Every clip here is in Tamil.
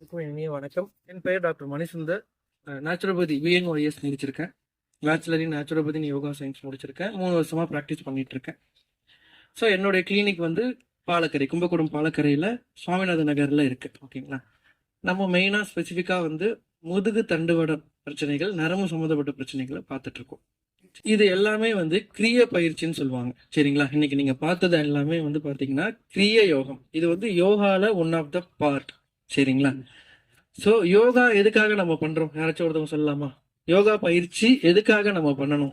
அனைவருக்கும் இனிய வணக்கம். என் பெயர் டாக்டர் மணிசுந்தர். நேச்சுரோபதி விஎன்ஒஎஸ் முடிச்சிருக்கேன். Bachelor in naturopathy yoga science முடிச்சிருக்கேன். மூணு வருஷமா ப்ராக்டிஸ் பண்ணிட்டு இருக்கேன் ஸோ என்னுடைய கிளினிக் வந்து பாலக்கரை கும்பகோணம் பாலக்கரையில் சுவாமிநாத நகரில் இருக்கு. ஓகேங்களா நம்ம மெயினாக ஸ்பெசிஃபிக்காக வந்து முதுகு தண்டுவட பிரச்சனைகள் நரம்பு சம்மந்தப்பட்ட பிரச்சனைகளை பார்த்துட்டு இருக்கோம் இது எல்லாமே வந்து கிரிய பயிற்சின்னு சொல்லுவாங்க. சரிங்களா? இன்னைக்கு நீங்க பார்த்தது எல்லாமே வந்து பாத்தீங்கன்னா கிரிய யோகம். இது வந்து யோகால ஒன் ஆஃப் த பார்ட் சரிங்களா? சோ யோகா எதுக்காக நம்ம பண்றோம்? யாராச்சும் ஒருத்தவங்க சொல்லலாமா? யோகா பயிற்சி எதுக்காக நம்ம பண்ணணும்?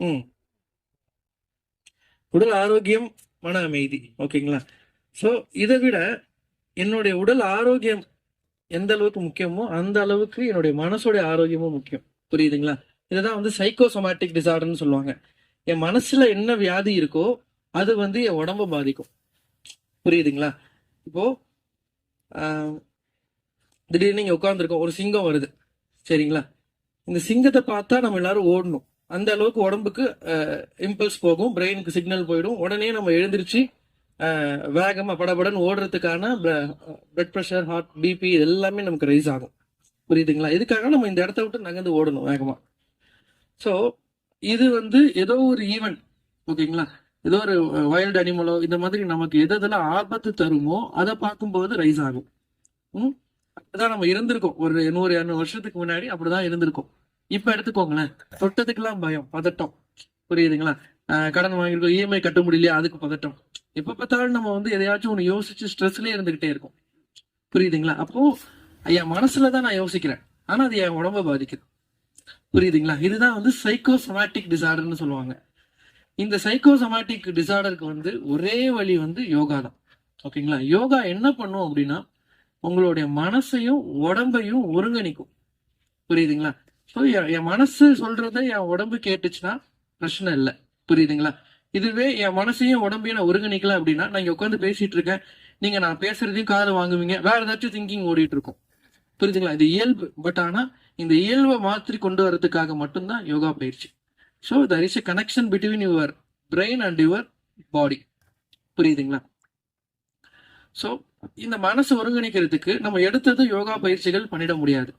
ம். உடல் ஆரோக்கியம் மன அமைதி ஓகேங்களா? சோ இதை விட என்னுடைய உடல் ஆரோக்கியம் எந்த அளவுக்கு முக்கியமோ அந்த அளவுக்கு என்னுடைய மனசோட ஆரோக்கியமும் முக்கியம். புரியுதுங்களா? இதுதான் வந்து சைக்கோசோமேட்டிக் டிசார்டர்னு சொல்லுவாங்க. என் மனசுல என்ன வியாதி இருக்கோ அது வந்து என் உடம்ப பாதிக்கும். புரியுதுங்களா? இப்போ திடீர்னு நீங்க உட்காந்துருக்கோம் ஒரு சிங்கம் வருது. சரிங்களா? இந்த சிங்கத்தை பார்த்தா நம்ம எல்லாரும் ஓடணும். அந்த அளவுக்கு உடம்புக்கு இம்பல்ஸ் போகும் பிரெயினுக்கு சிக்னல் போயிடும். உடனே நம்ம எழுந்திருச்சு வேகமாக வேகமா படபடன்னு ஓடுறதுக்கான பிளட் ப்ரெஷர் ஹார்ட் பிபி இது எல்லாமே நமக்கு ரைஸ் ஆகும். புரியுதுங்களா? இதுக்காக நம்ம இந்த இடத்த விட்டு நகர்ந்து ஓடணும் வேகமா. ஸோ இது வந்து ஏதோ ஒரு ஈவெண்ட் ஓகேங்களா? ஏதோ ஒரு வைல்டு அனிமலோ இந்த மாதிரி நமக்கு எது எதெல்லாம் ஆபத்து தருமோ அதை பார்க்கும்போது ரைஸ் ஆகும். ம் அப்படிதான் நம்ம இருந்திருக்கோம். ஒரு நூறு இரநூறு வருஷத்துக்கு முன்னாடி அப்படிதான் இருந்திருக்கோம். இப்ப எடுத்துக்கோங்களேன். தொட்டதுக்கெல்லாம் பயம் பதட்டம். புரியுதுங்களா? கடன் வாங்கியிருக்கோம் இஎம்ஐ கட்ட முடியலையா அதுக்கு பதட்டம். எப்ப பார்த்தாலும் நம்ம வந்து எதையாச்சும் ஒன்று யோசிச்சு ஸ்ட்ரெஸ்லயே இருந்துகிட்டே இருக்கும். புரியுதுங்களா? அப்போ என் மனசுல தான் நான் யோசிக்கிறேன். ஆனா அது என் உடம்ப பாதிக்குது. புரியுதுங்களா? இதுதான் வந்து சைக்கோசொமாட்டிக் டிசார்டர்னு சொல்லுவாங்க. இந்த சைக்கோசமாட்டிக் டிசார்டருக்கு வந்து ஒரே வழி வந்து யோகா தான். ஓகேங்களா? யோகா என்ன பண்ணும் அப்படின்னா உங்களுடைய மனசையும் உடம்பையும் ஒருங்கிணைக்கும். புரியுதுங்களா? ஸோ என் மனசு சொல்றத என் உடம்பு கேட்டுச்சுன்னா பிரச்சனை இல்லை. புரியுதுங்களா? இதுவே என் மனசையும் உடம்பையும் நான் ஒருங்கிணைக்கல அப்படின்னா நான் இங்க உட்காந்து பேசிட்டு இருக்கேன். நீங்க நான் பேசுறதையும் காது வாங்குவீங்க. வேற ஏதாச்சும் திங்கிங் ஓடிட்டு இருக்கும். புரியுதுங்களா? இது இயல்பு. பட் ஆனா இந்த இயல்பை மாற்றி கொண்டு வரதுக்காக மட்டும்தான் யோகா பயிற்சி. So there is a connection between your brain and your body புரியுதுங்களா? ஸோ இந்த மனசு ஒருங்கிணைக்கிறதுக்கு நம்ம எடுத்தது யோகா பயிற்சிகள் பண்ணிட முடியாது.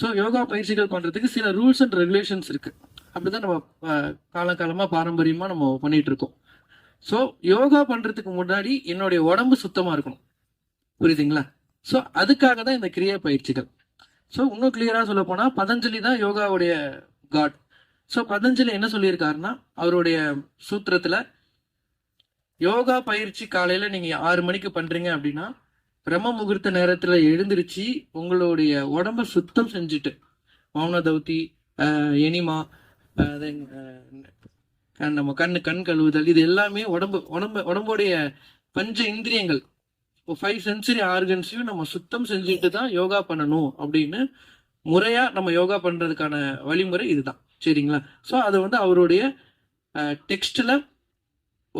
ஸோ யோகா பயிற்சிகள் பண்ணுறதுக்கு சில ரூல்ஸ் அண்ட் ரெகுலேஷன்ஸ் இருக்கு. அப்படிதான் நம்ம அஹ், காலங்காலமா பாரம்பரியமாக நம்ம பண்ணிட்டு இருக்கோம். ஸோ யோகா பண்ணுறதுக்கு முன்னாடி என்னுடைய உடம்பு சுத்தமாக இருக்கணும். புரியுதுங்களா? ஸோ அதுக்காக தான் இந்த கிரியா பயிற்சிகள். ஸோ இன்னும் கிளியராக சொல்ல போனால் பதஞ்சலி தான் யோகாவுடைய காட் ஸோ பதஞ்சலி என்ன சொல்லியிருக்காருன்னா அவருடைய சூத்திரத்தில் யோகா பயிற்சி காலையில் நீங்கள் ஆறு மணிக்கு பண்ணுறீங்க அப்படின்னா பிரம்ம முகூர்த்த நேரத்தில் எழுந்திருச்சு உங்களுடைய உடம்ப சுத்தம் செஞ்சுட்டு மௌன தௌத்தி எனிமா ஆஹ், கண் நம்ம கண் கண் கழுவுதல் இது எல்லாமே உடம்பு உடம்பு உடம்புடைய பஞ்ச இந்திரியங்கள். இப்போ ஃபைவ் சென்சுரி ஆர்கன்ஸையும் நம்ம சுத்தம் செஞ்சுட்டு தான் யோகா பண்ணணும் அப்படின்னு முறையாக நம்ம யோகா பண்ணுறதுக்கான வழிமுறை இதுதான். சரிங்களா? ஸோ அது வந்து அவருடைய டெக்ஸ்டில்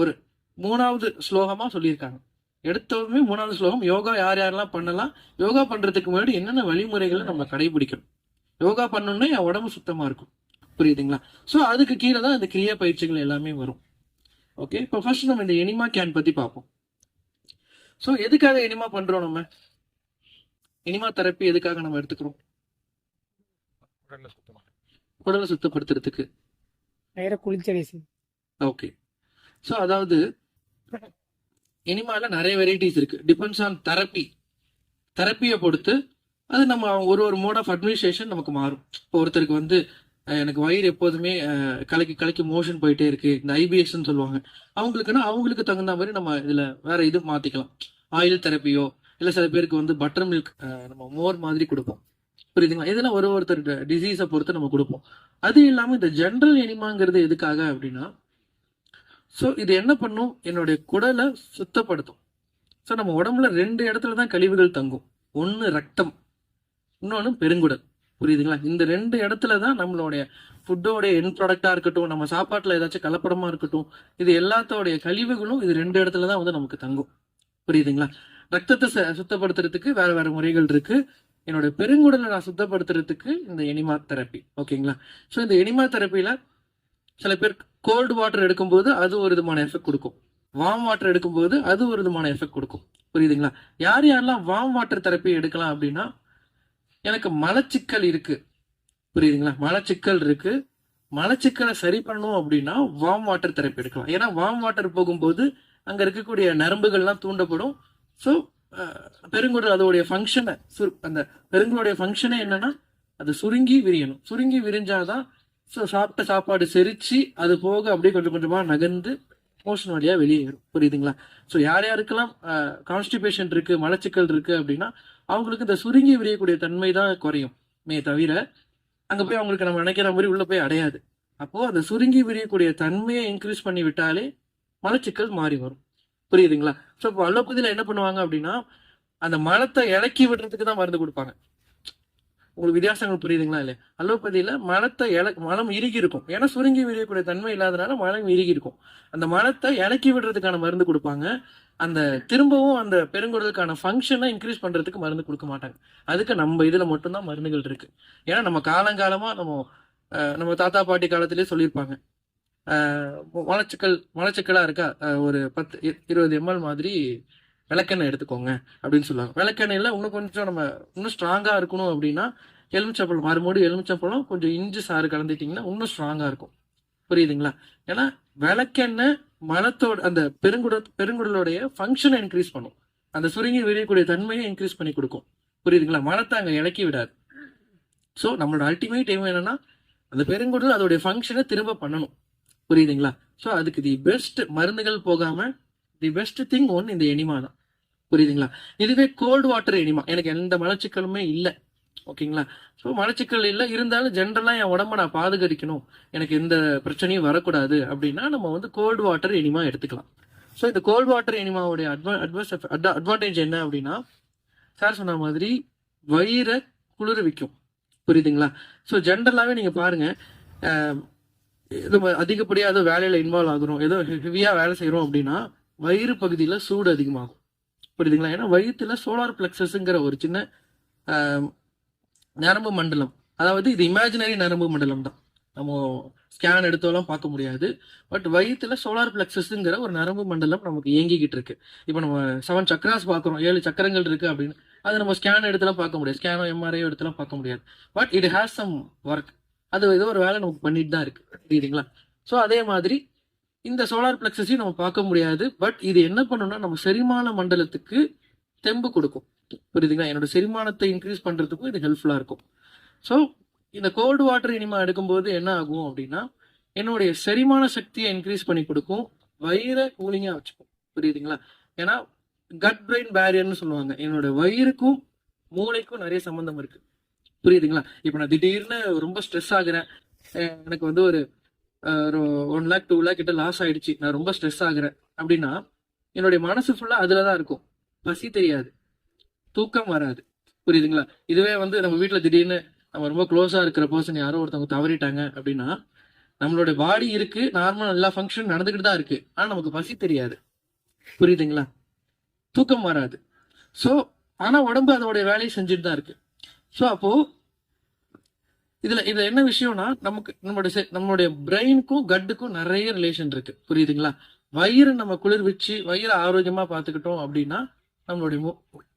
ஒரு மூணாவது ஸ்லோகமாக சொல்லியிருக்காங்க. எடுத்தவுமே மூணாவது ஸ்லோகம் யோகா யார் யாரெல்லாம் பண்ணலாம்? யோகா பண்ணுறதுக்கு முன்னாடி என்னென்ன வழிமுறைகளை நம்ம கடைபிடிக்கணும்? யோகா பண்ணணும்னா என் உடம்பு சுத்தமாக இருக்கும். புரியுதுங்களா? ஸோ அதுக்கு கீழே தான் இந்த கிரியா பயிற்சிகள் எல்லாமே வரும். ஓகே இப்போ ஃபர்ஸ்ட் நம்ம இந்த எனிமா கேன் பற்றி பார்ப்போம். ஸோ எதுக்காக எனிமா பண்ணுறோம் நம்ம? எனிமா தெரப்பி எதுக்காக நம்ம எடுத்துக்கிறோம்? உடலை சுத்தப்படுத்துறதுக்கு. நேர குளிச்சலை ஓகே. ஸோ அதாவது இனிமால நிறைய வெரைட்டிஸ் இருக்கு. டிபெண்ட்ஸ் ஆன் தெரப்பி தெரப்பியை பொறுத்து அது நம்ம ஒரு ஒரு மோட் ஆஃப் அட்மினிஸ்ட்ரேஷன் நமக்கு மாறும். இப்போ ஒருத்தருக்கு வந்து எனக்கு வயிறு எப்போதுமே கலக்கி கலக்கி மோஷன் போயிட்டே இருக்கு. இந்த ஐபிஎஸ்ன்னு சொல்லுவாங்க. அவங்களுக்குன்னா அவங்களுக்கு தகுந்த மாதிரி நம்ம இதுல வேற இது மாத்திக்கலாம். ஆயில் தெரப்பியோ இல்ல சில பேருக்கு வந்து பட்டர் மில்க் நம்ம மோர் மாதிரி கொடுப்போம். புரியுதுங்களா? இதெல்லாம் ஒரு ஒருத்தர் டிசீஸை பொறுத்து நம்ம கொடுப்போம். அது இல்லாமல் இந்த ஜென்ரல் எனிமாங்கிறது எதுக்காக அப்படின்னா ஸோ இது என்ன பண்ணும்? என்னுடைய குடலை சுத்தப்படுத்தும். ஸோ நம்ம உடம்புல ரெண்டு இடத்துல தான் கழிவுகள் தங்கும். ஒன்று ரத்தம் இன்னொன்று பெருங்குடல். புரியுதுங்களா? இந்த ரெண்டு இடத்துல தான் நம்மளுடைய ஃபுட்டோடைய என் ப்ராடக்டாக இருக்கட்டும் நம்ம சாப்பாட்டில் ஏதாச்சும் கலப்படமாக இருக்கட்டும் இது எல்லாத்தோடைய கழிவுகளும் இது ரெண்டு இடத்துல தான் வந்து நமக்கு தங்கும். புரியுதுங்களா? ரத்தத்தை ச- சுத்தப்படுத்துறதுக்கு வேற வேற முறைகள் இருக்கு. என்னோட பெருங்குடலை நான் சுத்தப்படுத்துறதுக்கு இந்த எனிமா தெரப்பி ஓகேங்களா ஸோ இந்த எனிமா தெரப்பியில சில பேர் கோல்டு வாட்டர் எடுக்கும்போது அது ஒரு விதமான எஃபெக்ட் கொடுக்கும். வார்ம் வாட்டர் எடுக்கும்போது அது ஒரு விதமான எஃபெக்ட் கொடுக்கும். புரியுதுங்களா? யார் யாரெல்லாம் வார்ம் வாட்டர் தெரப்பி எடுக்கலாம் அப்படின்னா எனக்கு மலச்சிக்கல் இருக்கு. புரியுதுங்களா? மலச்சிக்கல் இருக்கு. மலச்சிக்கலை சரி பண்ணணும் அப்படின்னா வார்ம் வாட்டர் தெரப்பி எடுக்கலாம். ஏன்னா வார்ம் வாட்டர் போகும்போது அங்கே இருக்கக்கூடிய நரம்புகள்லாம் தூண்டப்படும். ஸோ பெருங்குடல் அதோடைய ஃபங்க்ஷனை சுரு அந்த பெருங்குடைய ஃபங்க்ஷனே என்னன்னா அது சுருங்கி விரியணும். சுருங்கி விரிஞ்சாதான் ஸோ சாப்பிட்ட சாப்பாடு செரிச்சு அது போக அப்படியே கொஞ்சம் கொஞ்சமாக நகர்ந்து மோஷன் வழியாக வெளியேறும் புரியுதுங்களா? ஸோ யார் யாருக்கெல்லாம் கான்ஸ்டிபேஷன் இருக்கு மலச்சிக்கல் இருக்கு அப்படின்னா அவங்களுக்கு இந்த சுருங்கி விரியக்கூடிய தன்மை தான் குறையும். மே தவிர அங்கே போய் அவங்களுக்கு நம்ம நினைக்கிற மாதிரி உள்ளே போய் அடையாது. அப்போது அந்த சுருங்கி விரியக்கூடிய தன்மையை இன்க்ரீஸ் பண்ணி விட்டாலே மலச்சிக்கல் மாறி வரும். புரியுதுங்களா? ஸோ இப்போ என்ன பண்ணுவாங்க அப்படின்னா அந்த மலத்தை இலக்கி விடுறதுக்கு தான் மருந்து கொடுப்பாங்க. உங்களுக்கு வித்தியாசங்கள் புரியுதுங்களா இல்லையா? அலோபதியில் மலத்தை இல மலம் இறுகி இருக்கும் ஏன்னா சுருங்கி விரியக்கூடிய தன்மை இல்லாதனால மலம் இறுகி இருக்கும் அந்த மலத்தை இலக்கி விடுறதுக்கான மருந்து கொடுப்பாங்க. அந்த திரும்பவும் அந்த பெருங்குடலுக்கான ஃபங்க்ஷனை இன்க்ரீஸ் பண்ணுறதுக்கு மருந்து கொடுக்க மாட்டாங்க. அதுக்கு நம்ம இதில் மட்டும்தான் மருந்துகள் இருக்குது ஏன்னா நம்ம காலங்காலமாக நம்ம நம்ம தாத்தா பாட்டி காலத்திலே சொல்லியிருப்பாங்க. மலச்சிக்கல் மலச்சிக்கலாக இருக்கா? ஒரு பத்து இருபது எம்எல் மாதிரி விளக்கெண்ணெய் எடுத்துக்கோங்க அப்படின்னு சொல்லுவாங்க. விளக்கெண்ணெயில் இன்னும் கொஞ்சம் நம்ம இன்னும் ஸ்ட்ராங்காக இருக்கணும் அப்படின்னா எலுமிச்சப்பழம் மறுபடியும் எலுமிச்சப்பழம் கொஞ்சம் இஞ்சி சாறு கலந்துட்டிங்கன்னா இன்னும் ஸ்ட்ராங்காக இருக்கும். புரியுதுங்களா? ஏன்னா விளக்கெண்ணெய் மலத்தோட அந்த பெருங்குட பெருங்குடலுடைய ஃபங்க்ஷனை இன்க்ரீஸ் பண்ணும். அந்த சுருங்கி விரியக்கூடிய தன்மையை இன்க்ரீஸ் பண்ணி கொடுக்கும். புரியுதுங்களா? மலத்தை அங்கே இலக்கி விடாது. ஸோ நம்மளோட அல்டிமேட் எய்ம் என்னன்னா அந்த பெருங்குடல் அதோடைய ஃபங்க்ஷனை திரும்ப பண்ணணும். புரியுதுங்களா? ஸோ அதுக்கு தி பெஸ்ட் மருந்துகள் போகாம தி பெஸ்ட் திங் ஒன் இந்த எனிமா தான். புரியுதுங்களா? இதுவே கோல்டு வாட்டர் எனிமா. எனக்கு எந்த மலச்சிக்கலுமே இல்லை. ஓகேங்களா? ஸோ மலச்சிக்கல் இல்லை. இருந்தாலும் ஜென்ரலாக என் உடம்ப நான் பாதுகாக்கணும் எனக்கு எந்த பிரச்சனையும் வரக்கூடாது அப்படின்னா நம்ம வந்து கோல்டு வாட்டர் எனிமா எடுத்துக்கலாம். ஸோ இந்த கோல்டு வாட்டர் எனிமாவுடைய அட்வா அட்வான்ஸ் அட்வான்டேஜ் என்ன அப்படின்னா சார் சொன்ன மாதிரி வயிறை குளிர்விக்கும். புரியுதுங்களா? ஸோ ஜென்ரலாகவே நீங்கள் பாருங்கள் நம்ம அதிகப்படியாக ம- வேலையில் ஏதோ இன்வால்வ் ஆகுறோம். ஏதோ ஹெவியாக வேலை செய்கிறோம் அப்படின்னா வயிறு பகுதியில் சூடு அதிகமாகும். புரியுதுங்களா? ஏன்னா வயிற்றுல சோலார் பிளக்ஸஸ்ங்கிற ஒரு சின்ன நரம்பு மண்டலம். அதாவது இது இமேஜினரி நரம்பு மண்டலம் தான். நம்ம ஸ்கேன் எடுத்தாலும் பார்க்க முடியாது. பட் வயிற்றுல சோலார் பிளக்ஸஸ்ங்கிற ஒரு நரம்பு மண்டலம் நமக்கு இயங்கிக்கிட்டு இருக்கு. இப்போ நம்ம செவன் சக்கராஸ் பார்க்குறோம். ஏழு சக்கரங்கள் இருக்கு அப்படின்னு. அதை நம்ம ஸ்கேன் எடுத்துலாம் பார்க்க முடியாது. ஸ்கேனோ எம்ஆர்ஐ எடுத்துலாம் பார்க்க முடியாது. But it has some work அது ஏதோ ஒரு வேலை நமக்கு பண்ணிட்டு தான் இருக்கு. புரியுதுங்களா? ஸோ அதே மாதிரி இந்த சோலார் பிளக்ஸஸையும் நம்ம பார்க்க முடியாது. பட் இது என்ன பண்ணும்னா நம்ம செரிமான மண்டலத்துக்கு தெம்பு கொடுக்கும். புரியுதுங்களா? என்னோட செரிமானத்தை இன்க்ரீஸ் பண்றதுக்கும் இது ஹெல்ப்ஃபுல்லா இருக்கும். ஸோ இந்த கோல்டு வாட்டர் இனிமா எடுக்கும்போது என்ன ஆகும் அப்படின்னா என்னுடைய செரிமான சக்தியை இன்க்ரீஸ் பண்ணி கொடுக்கும். வயிறை கூலிங்கா வச்சுக்கும். புரியுதுங்களா? ஏன்னா கட் பிரெயின் பேரியர்னு சொல்லுவாங்க. என்னோட வயிறுக்கும் மூளைக்கும் நிறைய சம்மந்தம் இருக்கு. புரியுதுங்களா? இப்போ நான் திடீர்னு ரொம்ப ஸ்ட்ரெஸ் ஆகுறேன். எனக்கு வந்து ஒரு ஒரு ஒன் லேக் டூ லேக் கிட்ட லாஸ் ஆயிடுச்சு. நான் ரொம்ப ஸ்ட்ரெஸ் ஆகுறேன். அப்படின்னா என்னுடைய மனசு ஃபுல்லா அதுல தான் இருக்கும். பசி தெரியாது. தூக்கம் வராது. புரியுதுங்களா? இதுவே வந்து நம்ம வீட்டில் திடீர்னு நம்ம ரொம்ப க்ளோஸா இருக்கிற பர்சன் யாரோ ஒருத்தவங்க தவறிட்டாங்க அப்படின்னா நம்மளோட பாடி இருக்கு. நார்மல் எல்லா ஃபங்க்ஷன் நடந்துகிட்டு தான் இருக்கு. ஆனா நமக்கு பசி தெரியாது. புரியுதுங்களா? தூக்கம் வராது. ஸோ ஆனா உடம்பு அதோடைய வேலையை செஞ்சுட்டு தான் இருக்கு. ஸோ அப்போ இதுல இதுல என்ன விஷயம்னா நமக்கு நம்மளுடைய செ- நம்மளுடைய பிரெயினுக்கும் கட்டுக்கும் நிறைய ரிலேஷன் இருக்கு. புரியுதுங்களா? வயிறு நம்ம குளிர்விச்சு வயிறு ஆரோக்கியமா பார்த்துக்கிட்டோம் அப்படின்னா நம்மளுடைய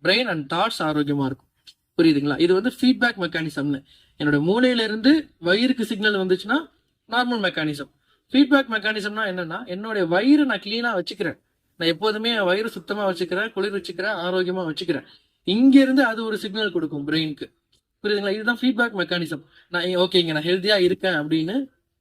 பிரெயின் அண்ட் தாட்ஸ் ஆரோக்கியமா இருக்கும். புரியுதுங்களா? இது வந்து ஃபீட்பேக் மெக்கானிசம்னு என்னோட மூளையில இருந்து வயிறுக்கு சிக்னல் வந்துச்சுன்னா நார்மல் மெக்கானிசம் ஃபீட்பேக் மெக்கானிசம்னா என்னன்னா என்னுடைய வயிறு நான் கிளீனா வச்சுக்கிறேன். நான் எப்போதுமே வயிறு சுத்தமா வச்சுக்கிறேன் குளிர் வச்சுக்கிறேன் ஆரோக்கியமா வச்சுக்கிறேன். இங்க இருந்து அது ஒரு சிக்னல் கொடுக்கும் பிரெயினுக்கு புரியுதுங்களா? இதுதான் ஃபீட்பேக் மெக்கானிசம் நான் ஓகேங்க நான் ஹெல்த்தியா இருக்கேன் அப்படின்னு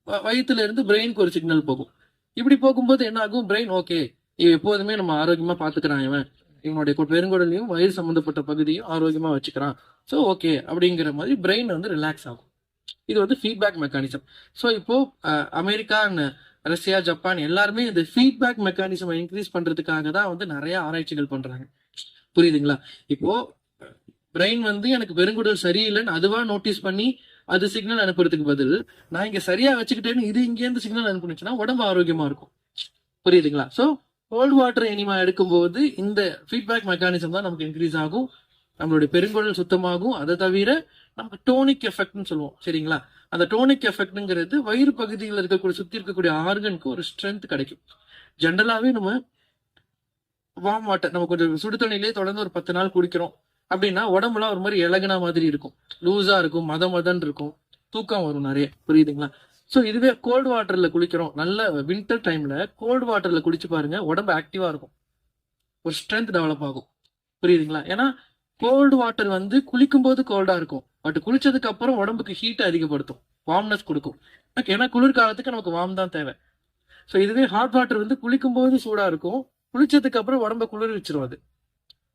வ- இருந்து பிரெயினுக்கு ஒரு சிக்னல் போகும். இப்படி போகும்போது என்ன ஆகும்? பிரெயின் ஓகே இவன் எப்போதுமே நம்ம ஆரோக்கியமா பாத்துக்கிறான் இவன். இவனுடைய பெருங்குடலையும் வயிறு சம்பந்தப்பட்ட பகுதியும் ஆரோக்கியமா வச்சுக்கிறான். ஸோ ஓகே அப்படிங்கிற மாதிரி பிரெயின் வந்து ரிலாக்ஸ் ஆகும். இது வந்து ஃபீட்பேக் மெக்கானிசம் ஸோ இப்போ அமெரிக்கா ரஷ்யா ஜப்பான் எல்லாருமே இந்த ஃபீட்பேக் மெக்கானிசம் இன்க்ரீஸ் பண்றதுக்காக தான் வந்து நிறைய ஆராய்ச்சிகள் பண்றாங்க. புரியுதுங்களா? இப்போ பிரெயின் வந்து எனக்கு பெருங்குடல் சரியில்லைன்னு அதுவா நோட்டீஸ் பண்ணி அது சிக்னல் அனுப்புறதுக்கு பதில் நான் இங்க சரியா வச்சுக்கிட்டேன்னு இது இங்கேருந்து சிக்னல் அனுப்புனுச்சுன்னா உடம்பு ஆரோக்கியமா இருக்கும். புரியுதுங்களா? சோ கோல்ட் வாட்டர் எனிமா எடுக்கும்போது இந்த ஃபீட்பேக் மெக்கானிசம் தான் நமக்கு இன்க்ரீஸ் ஆகும். நம்மளுடைய பெருங்குடல் சுத்தமாகும். அதை தவிர நமக்கு டோனிக் எஃபெக்ட்னு சொல்லுவோம். சரிங்களா? அந்த டோனிக் எஃபெக்ட்ங்கிறது வயிறு பகுதியில் இருக்கக்கூடிய சுத்தி இருக்கக்கூடிய ஆர்கனுக்கு ஒரு ஸ்ட்ரென்த் கிடைக்கும். ஜென்ரலாகவே நம்ம வார்ம் வாட்டர் நம்ம கொஞ்சம் சுடு தண்ணியிலே தொடர்ந்து ஒரு பத்து நாள் குடிக்கிறோம். அப்படின்னா உடம்புலாம் ஒரு மாதிரி இலகுனா மாதிரி இருக்கும். லூஸா இருக்கும் மத மதன் இருக்கும். தூக்கம் வரும் நிறைய. புரியுதுங்களா? ஸோ இதுவே கோல்டு வாட்டர்ல குளிக்கிறோம். நல்ல வின்டர் டைம்ல கோல்டு வாட்டர்ல குளிச்சு பாருங்க உடம்பு ஆக்டிவா இருக்கும். ஒரு ஸ்ட்ரென்த் டெவலப் ஆகும். புரியுதுங்களா? ஏன்னா கோல்டு வாட்டர் வந்து குளிக்கும் போது கோல்டா இருக்கும். பட் குளிச்சதுக்கு அப்புறம் உடம்புக்கு ஹீட் அதிகப்படுத்தும். வார்ம்னஸ் கொடுக்கும். ஏன்னா குளிர்காலத்துக்கு நமக்கு வார்ம் தான் தேவை. ஸோ இதுவே ஹாட் வாட்டர் வந்து குளிக்கும் போது சூடா இருக்கும். குளிச்சதுக்கு அப்புறம் உடம்ப குளிர் அது.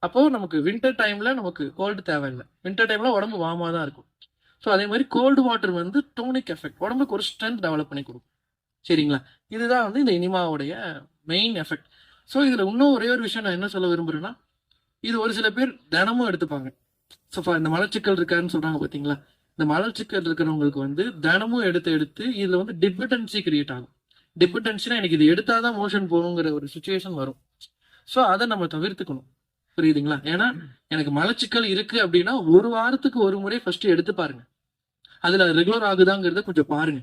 அப்போது நமக்கு வின்டர் டைமில் நமக்கு கோல்டு தேவையில்லை. வின்டர் டைமில் உடம்பு வாமாக தான் இருக்கும். ஸோ அதே மாதிரி கோல்டு வாட்டர் வந்து டோனிக் எஃபெக்ட் உடம்புக்கு ஒரு ஸ்ட்ரென்த் டெவலப் பண்ணி கொடுக்கும். சரிங்களா? இதுதான் வந்து இந்த இனிமாவுடைய மெயின் எஃபெக்ட் ஸோ இதில் இன்னும் ஒரே ஒரு விஷயம் நான் என்ன சொல்ல விரும்புகிறேன்னா இது ஒரு சில பேர் தினமும் எடுத்துப்பாங்க. ஸோ இந்த மலச்சிக்கல் இருக்காருன்னு சொல்கிறாங்க பார்த்தீங்களா இந்த மலச்சிக்கல் இருக்கிறவங்களுக்கு வந்து தினமும் எடுத்து எடுத்து இதில் வந்து டிபெண்டன்சி கிரியேட் ஆகும். டிபெண்டன்சினா எனக்கு இது எடுத்தாதான் மோஷன் போகணுங்கிற ஒரு சுச்சுவேஷன் வரும். ஸோ அதை நம்ம தவிர்த்துக்கணும். புரியுதுங்களா? ஏன்னா எனக்கு மலச்சிக்கல் இருக்கு அப்படின்னா ஒரு வாரத்துக்கு ஒரு முறை ஃபர்ஸ்ட் எடுத்து பாருங்க. அதுல ரெகுலர் ஆகுதாங்கிறத கொஞ்சம் பாருங்க.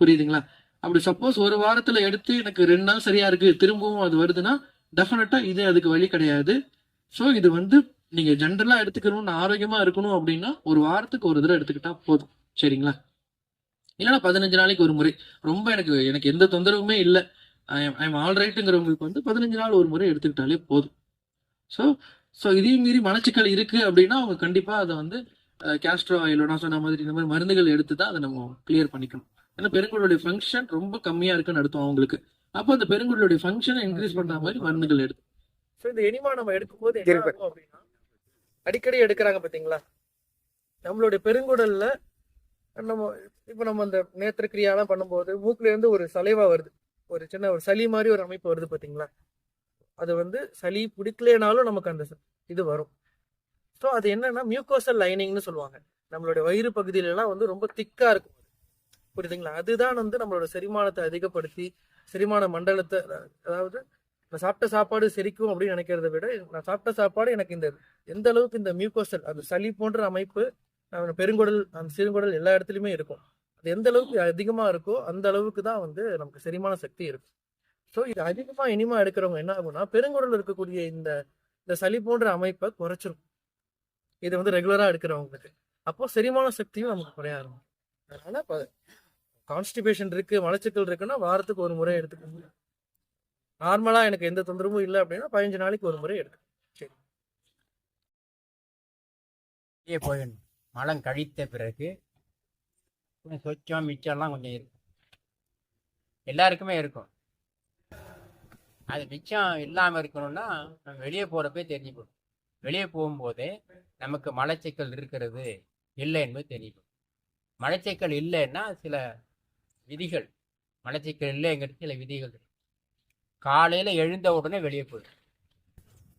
புரியுதுங்களா? அப்படி சப்போஸ் ஒரு வாரத்துல எடுத்து எனக்கு ரெண்டு நாள் சரியா இருக்கு திரும்பவும் அது வருதுன்னா டெஃபினட்டா இது அதுக்கு வழி கிடையாது. ஸோ இது வந்து நீங்க ஜென்ரலா எடுத்துக்கணும்னு ஆரோக்கியமா இருக்கணும் அப்படின்னா ஒரு வாரத்துக்கு ஒரு தடவை எடுத்துக்கிட்டா போதும். சரிங்களா? இல்லைன்னா பதினஞ்சு நாளைக்கு ஒரு முறை. ரொம்ப எனக்கு எனக்கு எந்த தொந்தரவுமே இல்லை. எம் ஆல் ரைட்டுங்கிறவங்களுக்கு வந்து பதினஞ்சு நாள் ஒரு முறை எடுத்துக்கிட்டாலே போதும். ஸோ ஸோ இதையும் மீறி மலச்சிக்கல் இருக்கு அப்படின்னா அவங்க கண்டிப்பா அதை வந்து கேஸ்ட்ரோ ஆயிலோ நான் சொன்ன மாதிரி இந்த மாதிரி மருந்துகள் எடுத்து தான் அதை நம்ம கிளியர் பண்ணிக்கணும். ஏன்னா பெருங்குடலுடைய ஃபங்க்ஷன் ரொம்ப கம்மியா இருக்குன்னு அர்த்தம் அவங்களுக்கு. அப்போ அந்த பெருங்குடலுடைய ஃபங்க்ஷனை இன்க்ரீஸ் பண்ற மாதிரி மருந்துகள் எடுத்து. ஸோ இந்த எனிமா நம்ம எடுக்கும் போது என்ன ஆகும் அப்படின்னா அடிக்கடி எடுக்கிறாங்க பாத்தீங்களா நம்மளுடைய பெருங்குடல்ல நம்ம இப்போ நம்ம அந்த நேத்திர கிரியாலாம் பண்ணும்போது மூக்குல இருந்து ஒரு சலைவா வருது. ஒரு சின்ன ஒரு சளி மாதிரி ஒரு அமைப்பு வருது பாத்தீங்களா அது வந்து சளி பிடிக்கலனாலும் நமக்கு அந்த இது வரும். ஸோ அது என்னன்னா மியூக்கோசல் லைனிங்னு சொல்லுவாங்க. நம்மளுடைய வயிறு பகுதியிலலாம் வந்து ரொம்ப திக்கா இருக்கும் புரியுதுங்களா? அதுதான் வந்து நம்மளோட செரிமானத்தை அதிகப்படுத்தி செரிமான மண்டலத்தை அதாவது நான் சாப்பிட்ட சாப்பாடு செரிக்கும் அப்படின்னு நினைக்கிறத விட நான் சாப்பிட்ட சாப்பாடு எனக்கு இந்த எந்த அளவுக்கு இந்த மியூக்கோசல் அந்த சளி போன்ற அமைப்பு பெருங்குடல் அந்த சிறுங்குடல் எல்லா இடத்துலையுமே இருக்கும். அது எந்த அளவுக்கு அதிகமாக இருக்கோ அந்த அளவுக்கு தான் வந்து நமக்கு செரிமான சக்தி இருக்கும். ஸோ இது அதிகமாக இனிமா எடுக்கிறவங்க என்ன ஆகும்னா பெருங்குடல் இருக்கக்கூடிய இந்த இந்த சளி போன்ற அமைப்பை குறைச்சிரும். இது வந்து ரெகுலராக எடுக்கிறவங்களுக்கு. அப்போ செரிமான சக்தியும் நமக்கு குறைய ஆரம்பிக்கும். அதனால இப்போ கான்ஸ்டிபேஷன் இருக்கு மலச்சிக்கல் இருக்குன்னா வாரத்துக்கு ஒரு முறை எடுத்துக்கோங்க நார்மலாக எனக்கு எந்த தொந்தரவும் இல்லை அப்படின்னா பதினஞ்சு நாளைக்கு ஒரு முறை எடுக்கும் சரி. வெளியே போயிடணும். மலம் கழித்த பிறகு கொஞ்சம் சொச்சம் மிச்சம்லாம் கொஞ்சம் இருக்கும். எல்லாருக்குமே இருக்கும். அது மிச்சம் இல்லாமல் இருக்கணும்னா நம்ம வெளியே போகிறப்பே தெரிஞ்சுக்கணும். வெளியே போகும்போதே நமக்கு மலச்சிக்கல் இருக்கிறது இல்லை என்பது தெரியும் மலச்சிக்கல் இல்லைன்னா சில விதிகள் மலச்சிக்கல் இல்லைங்கிறது சில விதிகள் காலையில் எழுந்த உடனே வெளியே போயிடும்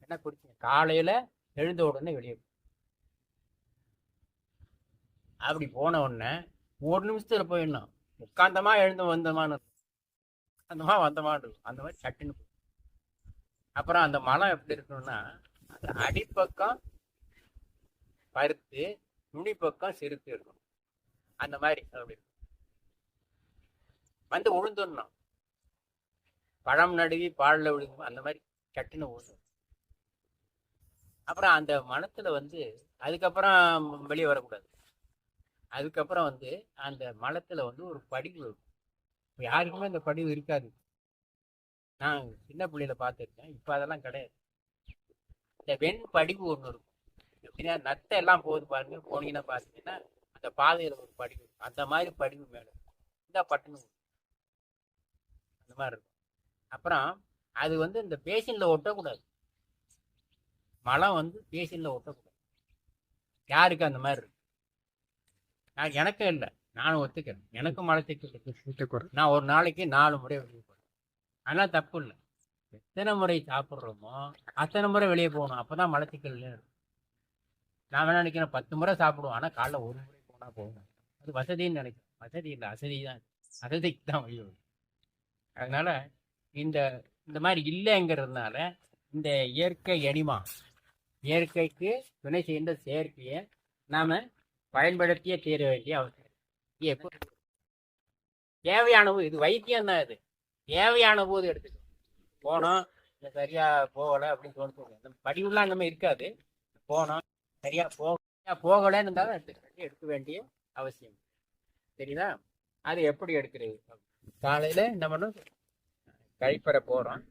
என்ன குடிச்சீங்க? காலையில் எழுந்த உடனே வெளியே போயிடும் அப்படி போன உடனே ஒரு நிமிஷத்தில் போயிடணும். உட்காந்தமா எழுந்து வந்தமான இருக்கும். உட்காந்தமா வந்தமான்னு. அந்த மாதிரி சட்டுன்னு அப்புறம் அந்த மலம் எப்படி இருக்கணும்னா அந்த அடிப்பக்கம் பருத்து நுனிப்பக்கம் சிறுத்து இருக்கும் அந்த மாதிரி அப்படி இருக்கும். வந்து உழுந்துடணும். பழம் நடுவி பாலில் விழுகும் அந்த மாதிரி சட்டுன்னு உழுந்துடும் அப்புறம் அந்த மனத்தில் வந்து அதுக்கப்புறம் வெளியே வரக்கூடாது. அதுக்கப்புறம் வந்து அந்த மலத்துல வந்து ஒரு படிவு இருக்கும். யாருக்குமே அந்த படிவு இருக்காது. நான் சின்ன பிள்ளையில பார்த்துருக்கேன். இப்போ அதெல்லாம் கிடையாது. இந்த வெண் படிவு ஒன்று இருக்கும். எப்படின்னா நத்தை எல்லாம் போகுது பாருங்க. போனீங்கன்னா பார்த்தீங்கன்னா அந்த பாதையில ஒரு படிவு இருக்கும். அந்த மாதிரி படிவு மேலே இந்த பட்டுன்னு அந்த மாதிரி இருக்கும். அப்புறம் அது வந்து இந்த பேசின்ல ஒட்டக்கூடாது. மலம் வந்து பேசின்ல ஒட்டக்கூடாது. யாருக்கு அந்த மாதிரி இருக்கு? நான் எனக்கும் இல்லை. நானும் ஒத்துக்கிறேன். எனக்கும் மலச்சிக்கல் இருக்கு நான் ஒரு நாளைக்கு நாலு முறை ஆனால் தப்பு இல்லை. எத்தனை முறை சாப்பிட்றோமோ அத்தனை முறை வெளியே போகணும். அப்போ தான் மலச்சிக்கல் நான் வேணா நினைக்கிறேன் பத்து முறை சாப்பிடுவோம். ஆனால் காலைல ஒரு முறை போனால் போகணும் அது வசதின்னு நினைக்கிறேன். வசதி இல்லை அசதி தான். அசதிக்கு தான் வழி வரும். அதனால இந்த இந்த மாதிரி இல்லைங்கிறதுனால இந்த இயற்கை எனிமா இயற்கைக்கு துணை செய்கின்ற செயற்கையை நாம் பயன்படுத்தியே தீர வேண்டிய அவசியம். எப்போ தேவையான இது வைத்தியம் தான் இது. தேவையான போது எடுத்துக்கணும். போனோம் இல்லை சரியா போகலை அப்படின்னு தோணுது அந்த படிவுலாம் அந்த மாதிரி இருக்காது. போனோம் சரியா போக போகலைன்னு இருந்தாலும் எடுத்து எடுக்க வேண்டிய அவசியம். சரிதா அது எப்படி எடுக்கிறது? காலையில் என்ன பண்ணோம்? கழிப்பறை போகிறோம்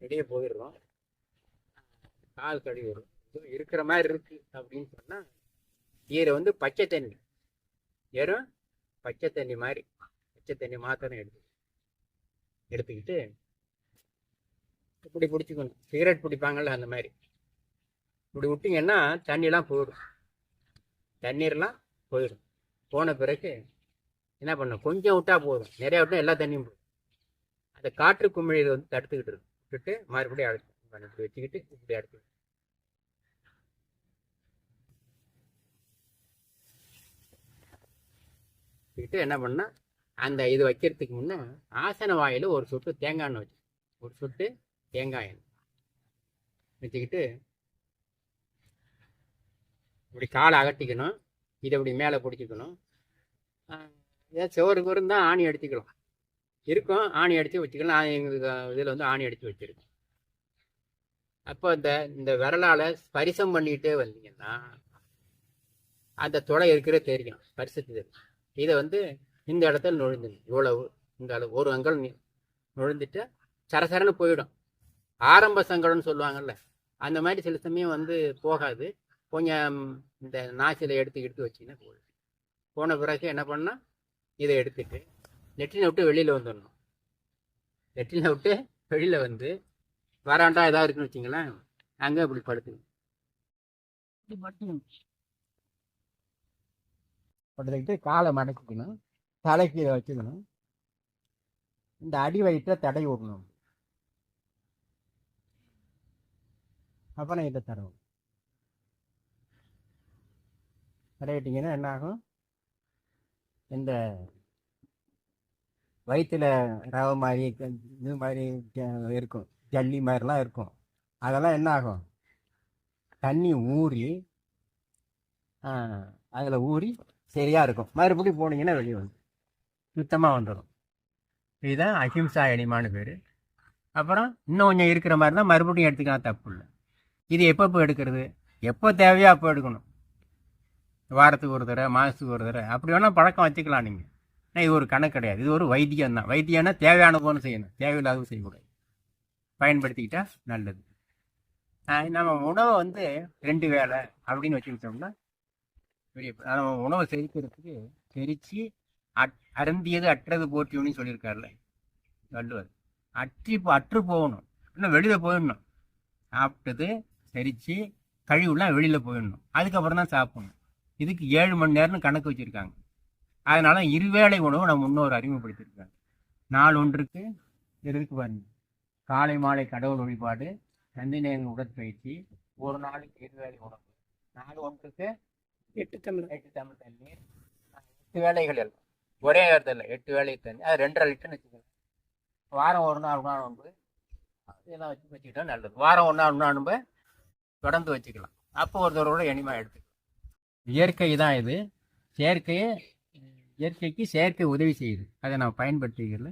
வெளியே போயிடுறோம். கால் கழுவிடுறோம் இருக்கிற மாதிரி இருக்கு அப்படின்னு சொன்னால் ஈரை வந்து பச்சை தண்ணி. வெறும் பச்சை தண்ணி மாதிரி. பச்சை தண்ணி மாத்திரம் எடுத்து எடுத்துக்கிட்டு இப்படி பிடிச்சிக்கணும். சிகரெட் பிடிப்பாங்கல்ல அந்த மாதிரி. இப்படி விட்டிங்கன்னா தண்ணிலாம் போயிடும். தண்ணீர்லாம் போயிடும். போன பிறகு என்ன பண்ணும் கொஞ்சம் விட்டா போதும். நிறையா விட்டால் எல்லா தண்ணியும் போயிடும் அந்த காற்று குமிழியில் வந்து தடுத்துக்கிட்டு இருக்கும். விட்டுட்டு மறுபடியும் அடுத்து இப்படி வச்சுக்கிட்டு இப்படி அடுத்து வச்சுக்கிட்டு என்ன பண்ணால் அந்த இது வைக்கிறதுக்கு முன்னே ஆசன வாயில் ஒரு சொட்டு தேங்காய் எண்ணெய் வச்சு ஒரு சொட்டு தேங்காய் எண்ணெய். வச்சுக்கிட்டு இப்படி காலை அகட்டிக்கணும். இதை இப்படி மேலே பிடிச்சிக்கணும். ஏதாவது செவருக்கு இருந்தால் ஆணி அடிச்சுக்கலாம். இருக்கும் ஆணி அடித்து வச்சுக்கலாம். நான் எங்களுக்கு இதில் வந்து ஆணி அடித்து வச்சுருக்கோம். அப்போ இந்த இந்த விரலால் ஸ்பரிசம் பண்ணிகிட்டே வந்தீங்கன்னா அந்த துளை இருக்கிற தெரியும். ஸ்பரிசத்து தெரியும் இதை வந்து இந்த இடத்துல நுழைந்துங்க இவ்வளவு இந்த அளவு ஒரு அங்கல் நி- நுழைஞ்சிட்டு சரசரன்னு போயிடும். ஆரம்ப சங்கடம்னு சொல்லுவாங்கல்ல அந்த மாதிரி சில சமயம் வந்து போகாது. கொஞ்சம் இந்த நாசில எடுத்து எடுத்து வச்சிங்கன்னா போயிடும் போன பிறகு என்ன பண்ணால் இதை எடுத்துட்டு லெட்டினை விட்டு வெளியில் வந்துடணும். லெட்டினை விட்டு வெளியில் வந்து வராண்டா ஏதாவது இருக்குன்னு வச்சிங்களேன் அங்கே இப்படி படுத்துங்க படுத்துக்கிட்டு காலை மடக்கிக்கணும். தலைக்கு இதை வச்சுக்கணும் இந்த அடி வயிற்றை தடை விடணும். அப்புறம் இதை தடவும். தடவிட்டிங்கன்னா என்ன ஆகும் இந்த வயிற்றில் ரவை மாதிரி இது மாதிரி இருக்கும். ஜல்லி மாதிரிலாம் இருக்கும். அதெல்லாம் என்ன ஆகும் தண்ணி ஊறி அதில் ஊறி சரியாக இருக்கும். மறுபடியும் போனீங்கன்னா வெளியே வந்து சுத்தமாக வந்துடும் இதுதான் அஹிம்சா எளிமான பேர். அப்புறம் இன்னும் கொஞ்சம் இருக்கிற மாதிரி தான் மறுபடியும் எடுத்துக்கலாம் தப்பு இல்லை. இது எப்பப்போ எடுக்கிறது? எப்போ தேவையோ அப்போ எடுக்கணும். வாரத்துக்கு ஒரு தடவை மாதத்துக்கு ஒரு தடவை. அப்படி வேணால் பழக்கம் வச்சுக்கலாம் நீங்கள் ஆனால் இது ஒரு கணக்கு கிடையாது. இது ஒரு வைத்தியம் தான். வைத்தியம்னா தேவையான போன்னு செய்யணும். தேவையில்லாதவும் செய்யக்கூடாது. பயன்படுத்திக்கிட்டா நல்லது. நம்ம உணவை வந்து ரெண்டு வேலை அப்படின்னு வச்சுக்கிட்டோம்னா பெரிய நம்ம உணவை செரிக்கிறதுக்கு செரித்து அருந்தியது அற்றது போற்றியும்னு சொல்லியிருக்காருல்ல வள்ளுவர். அற்றி அற்று போகணும். இன்னும் வெளியில் போயிடணும். சாப்பிட்டது செரித்து கழிவுலாம் வெளியில் போயிடணும். அதுக்கப்புறம் தான் சாப்பிடணும். இதுக்கு ஏழு மணி நேரம்னு கணக்கு வச்சுருக்காங்க. அதனால இருவேளை உணவு நம்ம முன்னோர் அறிமுகப்படுத்தியிருக்காங்க. நாள் ஒன்றுக்கு இருக்கு பாருங்க. காலை மாலை கடவுள் வழிபாடு சந்தி நேரம் உடற்பயிற்சி ஒரு நாளைக்கு இருவேளை உணவு. நாலு ஒன்றுக்கு எட்டு தமிழ். எட்டு தமிழ் தண்ணீர். எட்டு வேலைகள் எல்லாம். ஒரே இடத்துல எட்டு வேலையை தண்ணி அது ரெண்டரை லிட்டர்னு வச்சுக்கோங்க. வாரம் ஒரு நாள் நாள் ஒன்று இதெல்லாம் வச்சு வச்சுக்கிட்டா நல்லது. வாரம் ஒரு நாள் நாள் தொடர்ந்து வச்சுக்கலாம். அப்போ ஒருத்தரோட எனிமா எடுத்துக்கலாம். இயற்கை தான் இது. செயற்கையே இயற்கைக்கு செயற்கை உதவி செய்யுது. அதை நம்ம பயன்படுத்திக்கல